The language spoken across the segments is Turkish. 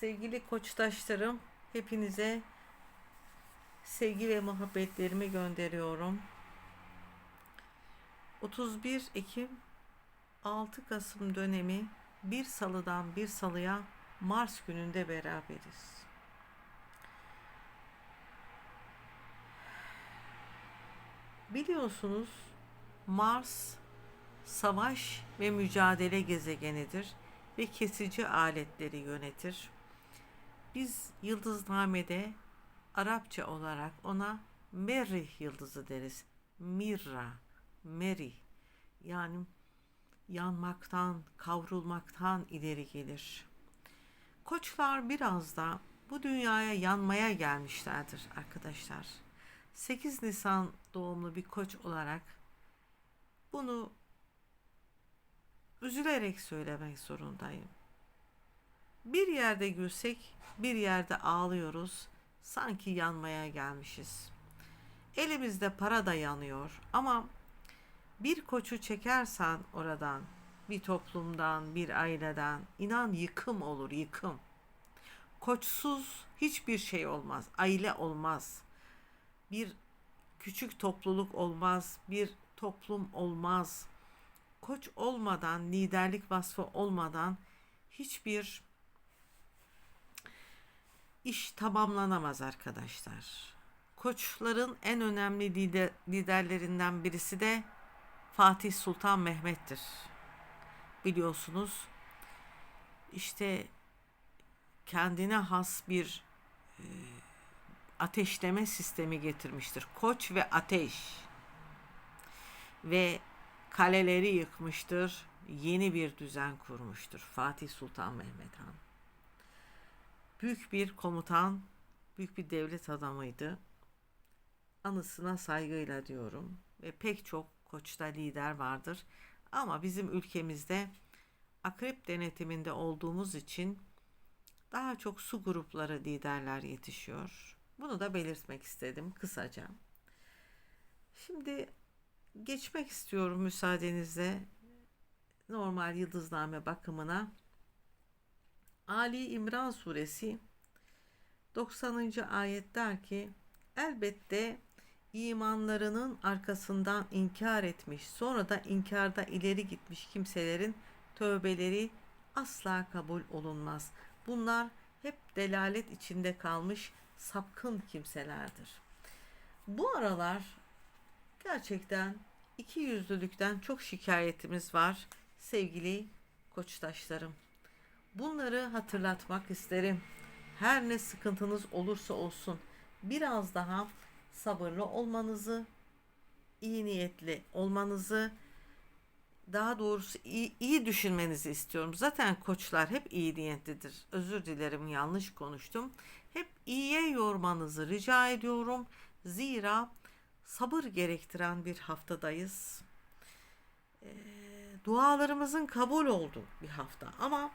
Sevgili koçtaşlarım, hepinize sevgi ve muhabbetlerimi gönderiyorum. 31 Ekim 6 Kasım dönemi bir salıdan bir salıya Mars gününde beraberiz. Biliyorsunuz Mars savaş ve mücadele gezegenidir ve kesici aletleri yönetir. Biz yıldıznamede Arapça olarak ona Merih yıldızı deriz. Mirra, Merih. Yani yanmaktan, kavrulmaktan ileri gelir. Koçlar biraz da bu dünyaya yanmaya gelmişlerdir arkadaşlar. 8 Nisan doğumlu bir koç olarak bunu üzülerek söylemek zorundayım. Bir yerde gülsek bir yerde ağlıyoruz. Sanki yanmaya gelmişiz. Elimizde para da yanıyor ama bir koçu çekersen oradan, bir toplumdan, bir aileden inan yıkım olur, yıkım. Koçsuz hiçbir şey olmaz, aile olmaz. Bir küçük topluluk olmaz, bir toplum olmaz. Koç olmadan, liderlik vasfı olmadan hiçbir iş tamamlanamaz arkadaşlar. Koçların en önemli lider, liderlerinden birisi de Fatih Sultan Mehmet'tir. Biliyorsunuz işte kendine has bir e, ateşleme sistemi getirmiştir. Koç ve ateş ve kaleleri yıkmıştır. Yeni bir düzen kurmuştur Fatih Sultan Mehmet Han. Büyük bir komutan, büyük bir devlet adamıydı. Anısına saygıyla diyorum ve pek çok koçta lider vardır. Ama bizim ülkemizde akrep denetiminde olduğumuz için daha çok su grupları liderler yetişiyor. Bunu da belirtmek istedim kısaca. Şimdi geçmek istiyorum müsaadenizle normal yıldızname bakımına. Ali İmran suresi 90. ayet der ki elbette imanlarının arkasından inkar etmiş sonra da inkarda ileri gitmiş kimselerin tövbeleri asla kabul olunmaz. Bunlar hep delalet içinde kalmış sapkın kimselerdir. Bu aralar gerçekten iki yüzlülükten çok şikayetimiz var sevgili koçtaşlarım. Bunları hatırlatmak isterim. Her ne sıkıntınız olursa olsun biraz daha sabırlı olmanızı, iyi niyetli olmanızı, daha doğrusu iyi, iyi düşünmenizi istiyorum. Zaten koçlar hep iyi niyetlidir. Özür dilerim yanlış konuştum. Hep iyiye yormanızı rica ediyorum. Zira sabır gerektiren bir haftadayız. E, dualarımızın kabul olduğu bir hafta ama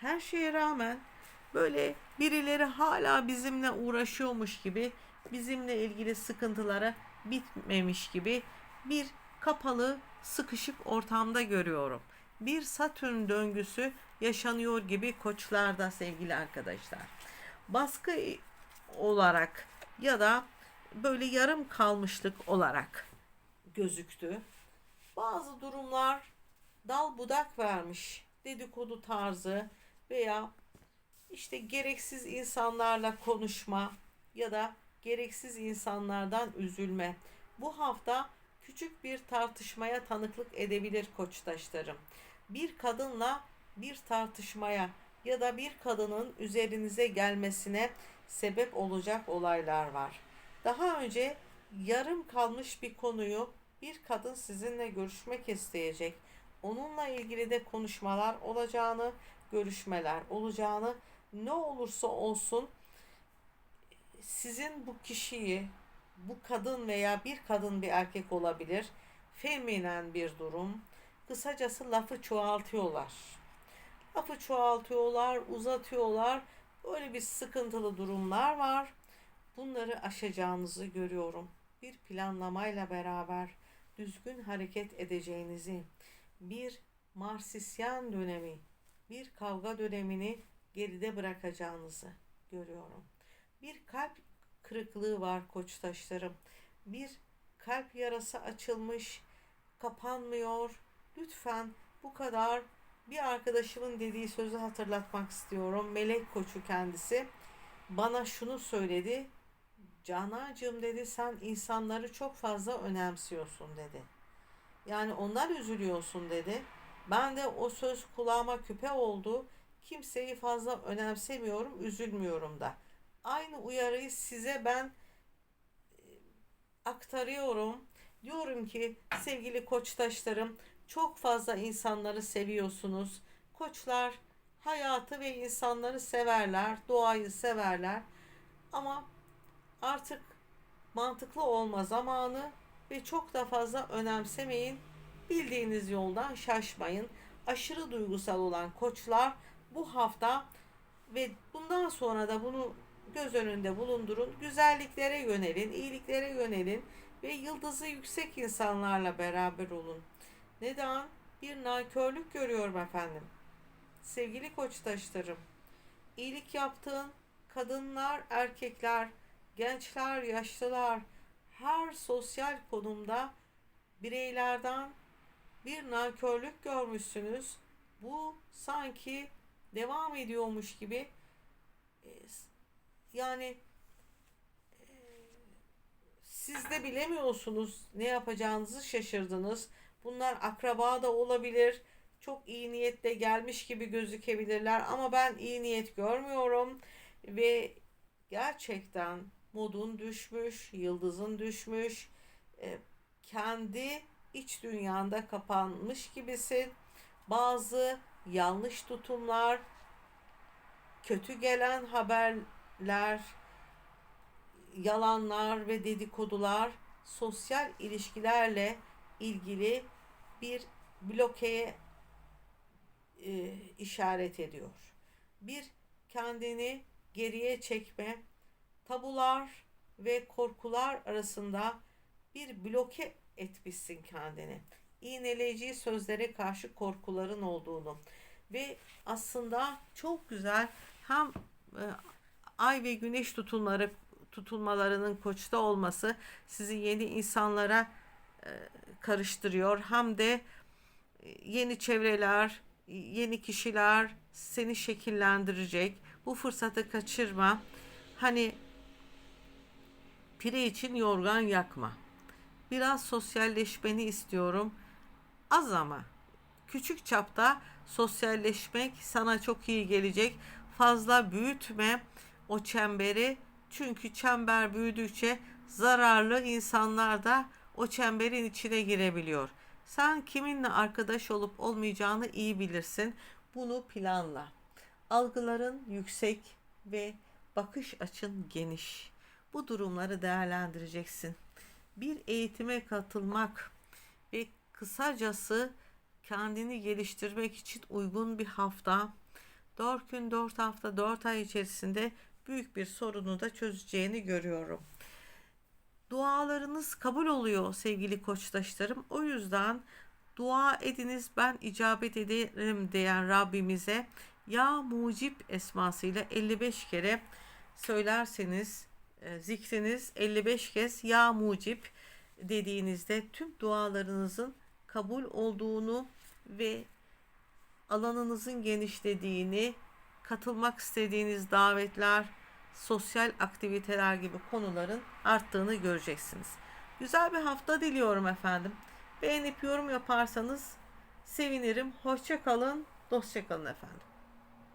her şeye rağmen böyle birileri hala bizimle uğraşıyormuş gibi bizimle ilgili sıkıntılara bitmemiş gibi bir kapalı sıkışık ortamda görüyorum. Bir Satürn döngüsü yaşanıyor gibi koçlarda sevgili arkadaşlar. Baskı olarak ya da böyle yarım kalmışlık olarak gözüktü. Bazı durumlar dal budak vermiş dedikodu tarzı veya işte gereksiz insanlarla konuşma ya da gereksiz insanlardan üzülme. Bu hafta küçük bir tartışmaya tanıklık edebilir koçtaşlarım. Bir kadınla bir tartışmaya ya da bir kadının üzerinize gelmesine sebep olacak olaylar var. Daha önce yarım kalmış bir konuyu bir kadın sizinle görüşmek isteyecek. Onunla ilgili de konuşmalar olacağını, görüşmeler olacağını ne olursa olsun sizin bu kişiyi bu kadın veya bir kadın bir erkek olabilir. Feminen bir durum. Kısacası lafı çoğaltıyorlar. Lafı çoğaltıyorlar, uzatıyorlar. Böyle bir sıkıntılı durumlar var. Bunları aşacağınızı görüyorum. Bir planlamayla beraber düzgün hareket edeceğinizi, bir Marsisyen dönemi, bir kavga dönemini geride bırakacağınızı görüyorum. Bir kalp kırıklığı var koçtaşlarım. Bir kalp yarası açılmış, kapanmıyor. Lütfen bu kadar bir arkadaşımın dediği sözü hatırlatmak istiyorum. Melek koçu kendisi bana şunu söyledi. Canacığım dedi sen insanları çok fazla önemsiyorsun dedi. Yani onlar üzülüyorsun dedi. Ben de o söz kulağıma küpe oldu. Kimseyi fazla önemsemiyorum, üzülmüyorum da. Aynı uyarıyı size ben e, aktarıyorum. Diyorum ki sevgili koçtaşlarım çok fazla insanları seviyorsunuz. Koçlar hayatı ve insanları severler, doğayı severler. Ama artık mantıklı olma zamanı ve çok da fazla önemsemeyin. Bildiğiniz yoldan şaşmayın. Aşırı duygusal olan koçlar bu hafta ve bundan sonra da bunu göz önünde bulundurun. Güzelliklere yönelin, iyiliklere yönelin ve yıldızı yüksek insanlarla beraber olun. Neden? Bir nankörlük görüyorum efendim. Sevgili koçtaşlarım, iyilik yaptığın kadınlar, erkekler, gençler, yaşlılar, her sosyal konumda bireylerden bir nankörlük görmüşsünüz. Bu sanki devam ediyormuş gibi e, yani e, siz de bilemiyorsunuz ne yapacağınızı şaşırdınız. Bunlar akraba da olabilir. Çok iyi niyetle gelmiş gibi gözükebilirler ama ben iyi niyet görmüyorum ve gerçekten modun düşmüş, yıldızın düşmüş, e, kendi iç dünyanda kapanmış gibisin. Bazı yanlış tutumlar, kötü gelen haberler, yalanlar ve dedikodular sosyal ilişkilerle ilgili bir blokeye e, işaret ediyor. Bir kendini geriye çekme, tabular ve korkular arasında bir bloke etmişsin kendini. İğneleyici sözlere karşı korkuların olduğunu ve aslında çok güzel hem e, ay ve güneş tutulmaları tutulmalarının koçta olması sizi yeni insanlara e, karıştırıyor. Hem de e, yeni çevreler, yeni kişiler seni şekillendirecek. Bu fırsatı kaçırma. Hani pire için yorgan yakma. Biraz sosyalleşmeni istiyorum. Az ama küçük çapta sosyalleşmek sana çok iyi gelecek. Fazla büyütme o çemberi. Çünkü çember büyüdükçe zararlı insanlar da o çemberin içine girebiliyor. Sen kiminle arkadaş olup olmayacağını iyi bilirsin. Bunu planla. Algıların yüksek ve bakış açın geniş. Bu durumları değerlendireceksin. Bir eğitime katılmak ve kısacası kendini geliştirmek için uygun bir hafta. 4 gün 4 hafta 4 ay içerisinde büyük bir sorunu da çözeceğini görüyorum. Dualarınız kabul oluyor sevgili koçtaşlarım. O yüzden dua ediniz ben icabet ederim diyen Rabbimize ya mucip esmasıyla 55 kere söylerseniz zikriniz 55 kez ya mucip dediğinizde tüm dualarınızın kabul olduğunu ve alanınızın genişlediğini, katılmak istediğiniz davetler, sosyal aktiviteler gibi konuların arttığını göreceksiniz. Güzel bir hafta diliyorum efendim. Beğenip yorum yaparsanız sevinirim. Hoşça kalın efendim.